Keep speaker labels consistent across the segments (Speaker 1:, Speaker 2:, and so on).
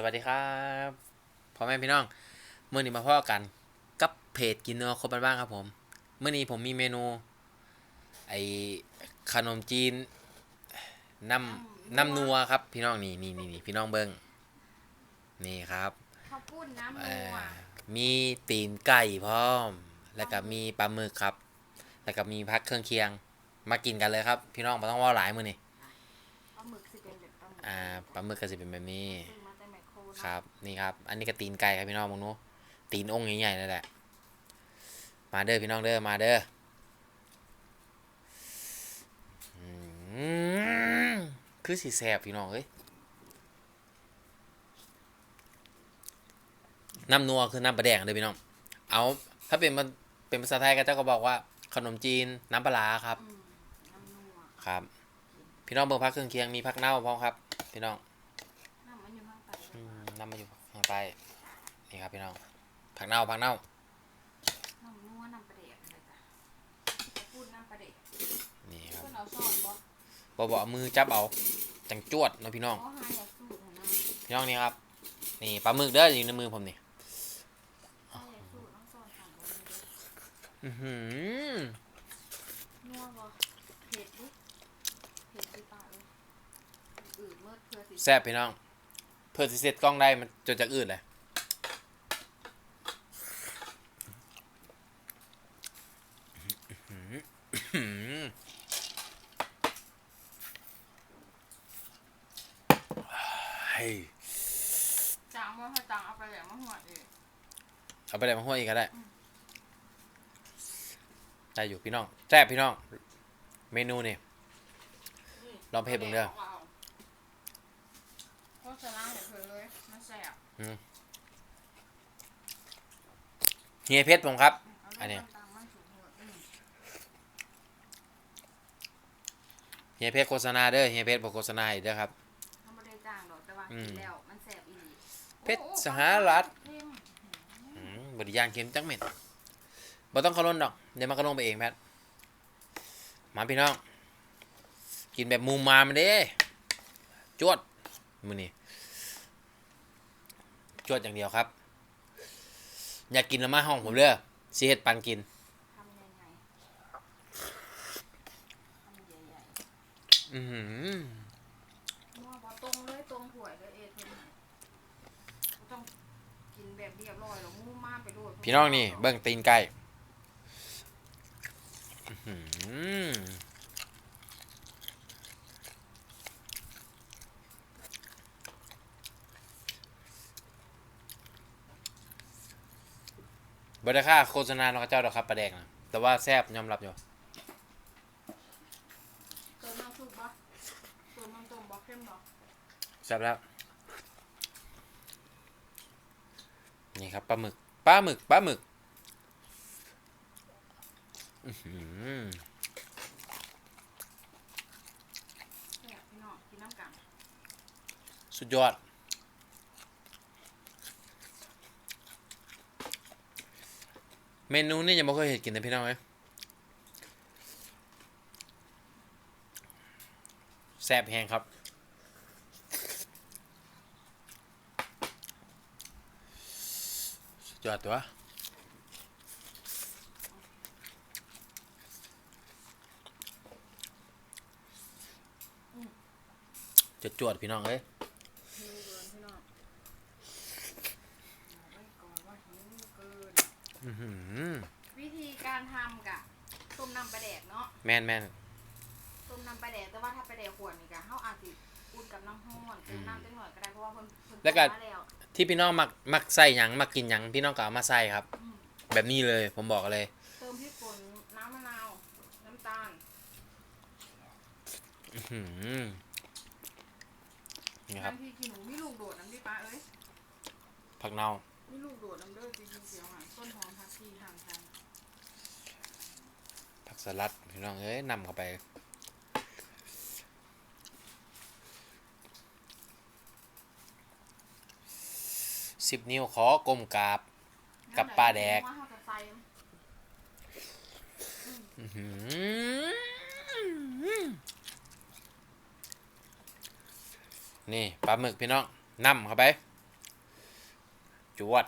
Speaker 1: สวัสดีครับพ่อแม่พี่น้องเมื่อนี้มาพ่อกันกับเพจกินเนื้อครบบ้านๆครับผมเมื่อนี้ผมมีเมนู ไอขนมจีนน้ำน้ำนัวครับ พี่น้องนี่นี่นี่นี่พี่น้องเบิ้งนี่ครับ
Speaker 2: ข้าวปุ้นน้ำ
Speaker 1: เอ่
Speaker 2: นั
Speaker 1: อ
Speaker 2: ว
Speaker 1: มีตีนไก่พร้อม แล้วก็มีปลาหมึกครับ แล้วก็มีพักเครื่องเคียง มากินกันเลยครับ พี่น้องไม่ต้องว่าหลายมือนี่
Speaker 2: ปลาหมึกสิเป็นแบบปลาหมึก
Speaker 1: อ่าปลาหมึกก็จะเป็นแบบนี้
Speaker 2: คโคร
Speaker 1: ครับ นี่ครับ อันนี้ก็ตีนไก่ครับพี่น้องมงนู้ตีนองค์ใหญ่ๆนั่นแหละ มาเด้อพี่น้องเด้อ มาเด้ออืมคือสีแสบพี่น้องเอ้ยน้ำนัวคือน้ำปลาแดงเด้อพี่น้อง เอาถ้าเป็นมันเป็นภาษาไทยก็เจ้าก็บอกว่าขนมจีนน้ำปลาร้าครับ
Speaker 2: อืมน้ำนัว
Speaker 1: ครับ พี่น้องเบิ่งพักเครื่องเคียงมีพักเน่าพร้อมครับ พี่น้อง
Speaker 2: น้ำมันอยู่ข้างใต้
Speaker 1: อืม นำมาอยู่ข้างใต้นี่ครับพี่น้องผักเน่าผักเน่า
Speaker 2: น้ำนัวน้ำปลาเด็กอะไรจ้ะข้าวปุ้นน้ำปลาเด็ก
Speaker 1: นี่ครับ
Speaker 2: เพิ่นเอาซ่อนบ่
Speaker 1: บอบเอามือจับเอาจังจวดเนาะพี่น้อง
Speaker 2: อ๋อหาอยากสูตรนะ
Speaker 1: พี่น้องนี่ครับ นี่ปลาหมึกเด้ออยู่ในมือผมนี่
Speaker 2: ถ้าอยากสูตรต้องซ่อนของบ่มีเด้อ
Speaker 1: อื้อหือ
Speaker 2: นัวบ่เผ็ดดิเผ็ดดิปากเลยอืดเมื่อเพื่อสิ
Speaker 1: แซ่บพี่น้องเพื่อสิเสร็จกล้องได้มันจนจากอื่นเลยอื้อหือเฮ้ย
Speaker 2: จางบ่ถ้าจางเอาไปแล้วมาหัวดอีก
Speaker 1: เอาไปเลยมาห้วยอีกก็ได้ ได้อยู่พี่น้องแซ่บพี่น้อง เมนูนี่
Speaker 2: นี่
Speaker 1: ลองเผ็ดเบิ่งเด้อ
Speaker 2: โฆษณาให้เพิ่นเลยมันแซ่บ
Speaker 1: เฮียเพชรผมครับ
Speaker 2: เอา
Speaker 1: อันเนี้ย
Speaker 2: ตามมันสูงหัวอืม
Speaker 1: เฮียเพชรโฆษณาเด้อเฮียเพชรบอกโฆษณาอีกเด้อครับ
Speaker 2: เขาไม่ได้จ้างดอกแต่ว่า
Speaker 1: อื
Speaker 2: กิ
Speaker 1: ม
Speaker 2: นแล้วมันแสบอีหลี
Speaker 1: เพชรสหรัฐ
Speaker 2: เข้ม
Speaker 1: อืมบริยางเค็มจังเหม็ดบ่ต้องเขาล้นดอก เดี๋ยวมันก็ลงไปเองแพทมาพี่น้อง กินแบบมูมามมาเด้จวดมือนี่ จวดอย่างเดียวครับ อยากกินแล้วมาห้องผมเด้อสิเฮ็ดปันกิน
Speaker 2: ทำยังไงทำใหญ่
Speaker 1: อื
Speaker 2: มตรงเลยตรงหวยเลยเอทต้องกินแบบเรียบร้อยแล้วงูมากไปด้วย
Speaker 1: พี่น้องนี่เบิ่งตีนไก่อื้อหือ บริค่าโฆษณาของเจ้าดอกครับประแดงนะแต่ว่าแซ่บยอมรับอยู่
Speaker 2: เติมน้ำซุปบ่เติมน้ำต้มบ่เข้มบ่
Speaker 1: แซ่บแล้ว นี่ครับปลาหมึกปลาหมึกปลาหมึกอื้อหือ
Speaker 2: แซ่บพี่น้องกินน้ำกัน
Speaker 1: สุดยอด เมนูนี่ยังไม่เคยเห็นกินนะพี่น้องเอ้ยแซ่บแหงครับสุดยอดตัว จะจวดพี่น้องเอ้ย
Speaker 2: หิวเกินพี่น้องเอาไว้ก่อนว่าหิวเกิน
Speaker 1: อื้อหือ
Speaker 2: วิธีการทำกะต้มน้ำปลาแดกเนาะ
Speaker 1: แมนแมน
Speaker 2: ต้มน้ำปลาแดกแต่ว่าถ้าปลาแดกขวดนี่กะเฮาอาจสิอุ่นกับน้ำห้อนเติมน้ำจังหน่อยก็ได้เพราะว่าเพิ่นเพิ่น
Speaker 1: แล้วก็
Speaker 2: ต้มมาแล้ว
Speaker 1: ที่พี่น้องมักมักใส่หยังมักกินหยังพี่น้องก็เอามาใส่ครับ
Speaker 2: อืม
Speaker 1: แบบนี้เลยผมบอกเลย
Speaker 2: เติมพริกป่นน้ำมะนาว น้ำตาล
Speaker 1: อื้อหือนี่ครับ
Speaker 2: น้ำพริกขี้หนูมีลูกโดดน้ำดิปลาเอ้ย
Speaker 1: ผักเน่า
Speaker 2: มีลูกโดดน้ำเด้อจริงๆเสียวหันต้นหอมผักชีห่างกัน
Speaker 1: ผักส ลัดพี่น้องเอ้ยนำเข้าไปสิบนิ้วขอกลมกราบ กับปลาแดก นี่ปลาหมึกพี่น้องนำเข้าไป จวด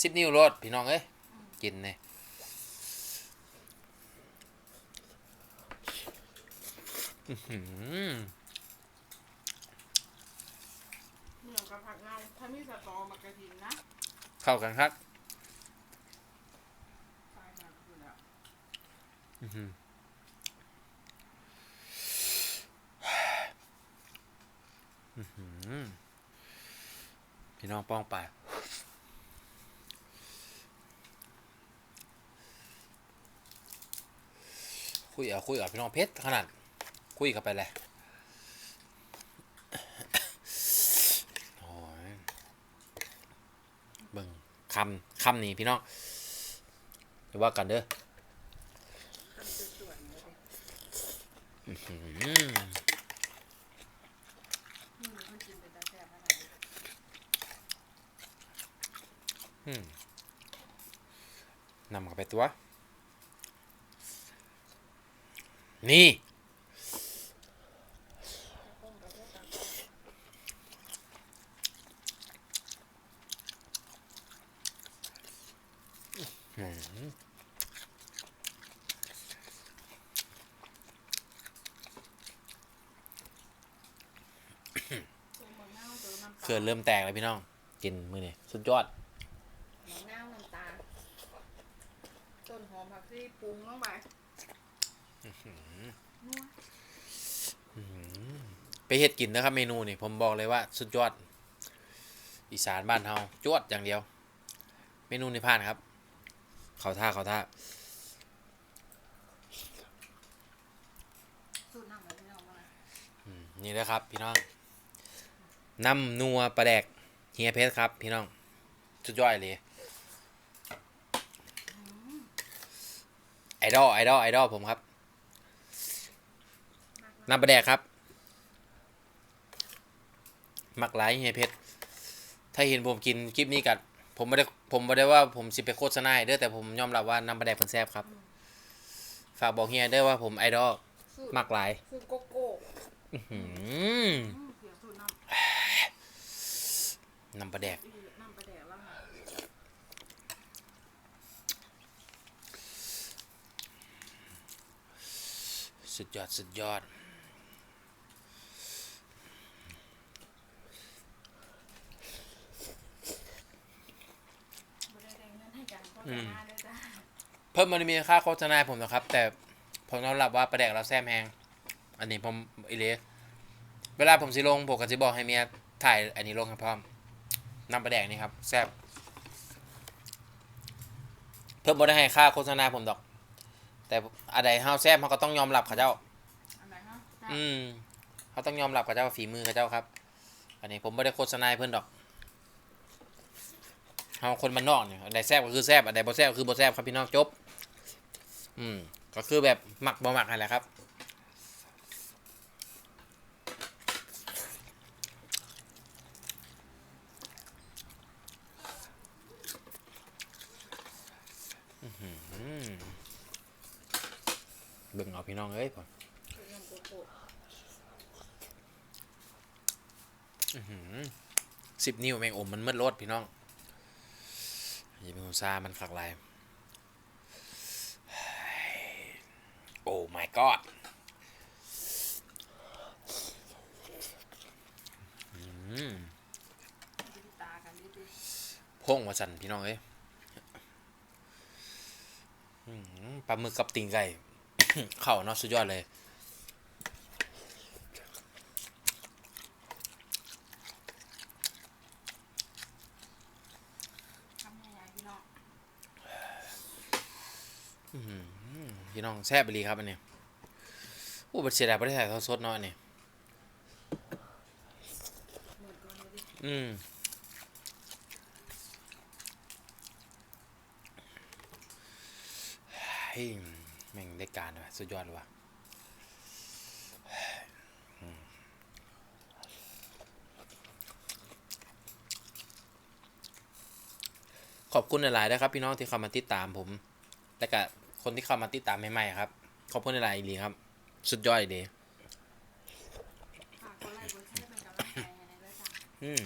Speaker 1: สิบนิ้วรถพี่น้องเอ้ยกินเนี่ยอื้อหือ
Speaker 2: เหมือนกับผักเงาถ้ามีสตอมากระถินนะ
Speaker 1: เข้ากันครับ
Speaker 2: ตายมาคือแล้ว
Speaker 1: อื้อหืออื้อหือพี่น้องป้องไป คุยเอาคุยเอาพี่น้องเพชรขนาด คุยกันไปเลยโอ้ยเบิ่งคำคำนี้พี่น้องเดี๋ยวว่ากันเด้อ
Speaker 2: ทำสวยๆเลย
Speaker 1: อืม
Speaker 2: นี่มันคนกินเป็นตาแซ่บอะไร
Speaker 1: อืมนำเข้าไปตัว นี่
Speaker 2: ต้มกระเทียมตา
Speaker 1: อืม
Speaker 2: ตัวมะนาวตัวน้ำตาล
Speaker 1: เขื่อนเริ่มแตกแล้วพี่น้อง กินมือนี่สุดยอด
Speaker 2: มะนาวน้ำตาลต้นหอมผักชีปรุงลงไปนัว
Speaker 1: ไปเฮ็ดกินนะครับเมนูนี่ผมบอกเลยว่าสุดยอด อีสานบ้านเฮาจวดอย่างเดียว เมนูนี่ผ่านครับ เขาท่าเขาท่า
Speaker 2: สูตรน้ำแบบนี้เอามา
Speaker 1: อืมนี่นะครับ พี่น้อง น้ำนัวปลาแดกเฮียเพชรครับ พี่น้องสุดยอดเลยไอดอลไอดอลไอดอลผมครับน้ำปลาแดกครับ มักหลายเฮียเพชรถ้าเห็นผมกินคลิปนี้กัดผมไม่ได้ผมไม่ได้ว่าผมสิไปโฆษณาให้เด้อแต่ผมยอมรับว่าน้ำปลาแดกเพิ่นแซ่บครับ ฝากบอกเฮียเด้อว่าผมไอดอล
Speaker 2: สูตร
Speaker 1: มักหลาย
Speaker 2: สูตรโกโก้
Speaker 1: อื้อหือ
Speaker 2: อืมเดี๋ยวสูตรน้ำ
Speaker 1: น้ำปลาแดก
Speaker 2: อีน้ำปลาแดกแล้วค่ะ
Speaker 1: สุดยอด สุดยอด
Speaker 2: ไม่ได้แดงเงินให้กันก็
Speaker 1: อื
Speaker 2: จะ
Speaker 1: ม
Speaker 2: มาด้วยจ้า
Speaker 1: เพิ่มมันมีค่าโฆษณาให้ผมนะครับ แต่ผมยอมรับว่าประแดกเราแซมแหงอันนี้ผมอิเลเวลาผมสิลงผมก็สิบอกให้เมียถ่ายอันนี้ลงให้พร้อม นำประแดกนี่ครับแซบเพิ่มบ่ได้ให้ค่าโฆษณาผมดอก แต่อะไรเฮาแซบเขาก็ต้องยอมรับเขาเจ้า
Speaker 2: อันไหนฮะ
Speaker 1: อืมเขาต้องยอมรับเขาเจ้าฝีมือเขาเจ้าครับ อันนี้ผมไม่ได้โฆษณาให้เพื่อนดอกเฮาคนมันนอกเนี่ยอันใดแซบก็คือแซบอันใดบ่แซบก็คือบ่แซบครับพี่น้องจบ อืมก็คือแบบหมักบ่หมักนั่นแหละครับ อื้อหือเบิ่งเอา พี่น้องเอ้ยผม
Speaker 2: สิ
Speaker 1: บนิ้วแมงอมมันมืดรดพี่น้องย่าเป็นอุตสามันขักลายโอ้ my god อืม
Speaker 2: ดูตากันดิดิ
Speaker 1: พงมาสั่นพี่น้องเอ้ยปลาหมึกกับติ่งไก่ เข้าเนาะสุดยอดเลย
Speaker 2: พี่น้อง
Speaker 1: แซ่บไปรีครับอันนี้โอ้บัดเสียดายประเทศไทยเขาสดเนาะนนี้
Speaker 2: หมดตัวเลยดิ
Speaker 1: อืมเฮ้ แม่งได้การว่ะสุดยอดเลยว่ะอืมขอบคุณหลายๆนะครับ พี่น้องที่เข้ามาติดตามผม และก็คนที่เข้ามาติดตามใหม่ๆครับ ขอบคุณหลายๆอีหลีครับ สุดยอดเลย
Speaker 2: ฝากกดไลค์กดแชร์เป็นกำลังใจให้ในด้วยจ้า
Speaker 1: อืม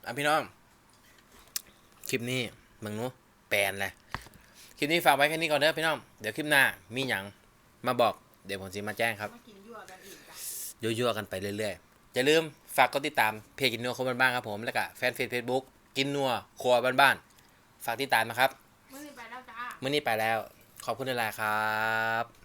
Speaker 1: อ่ะพี่น้อง คลิปนี้มึงนู้แปลนเลยคลิปนี้ฝากไว้แค่นี้ก่อนเด้อพี่น้อง เดี๋ยวคลิปหน้ามีหยังมาบอกเดี๋ยวผมจะมาแจ้งครับ
Speaker 2: มากินยั่วกันอีกจ้ะ
Speaker 1: ยั่วๆกันไปเรื่อยๆ อย่าลืมฝากกดติดตามเพจกินนัวคนบ้านๆครับผมแล้วก็แฟนเพจเฟซบุ๊กกินนัวครัวบ้านๆฝากติดตามนะครับ
Speaker 2: มื้อนี้ไปแล้วจ้า
Speaker 1: มื่อนี้ไปแล้ว ขอบคุณหลายๆครับ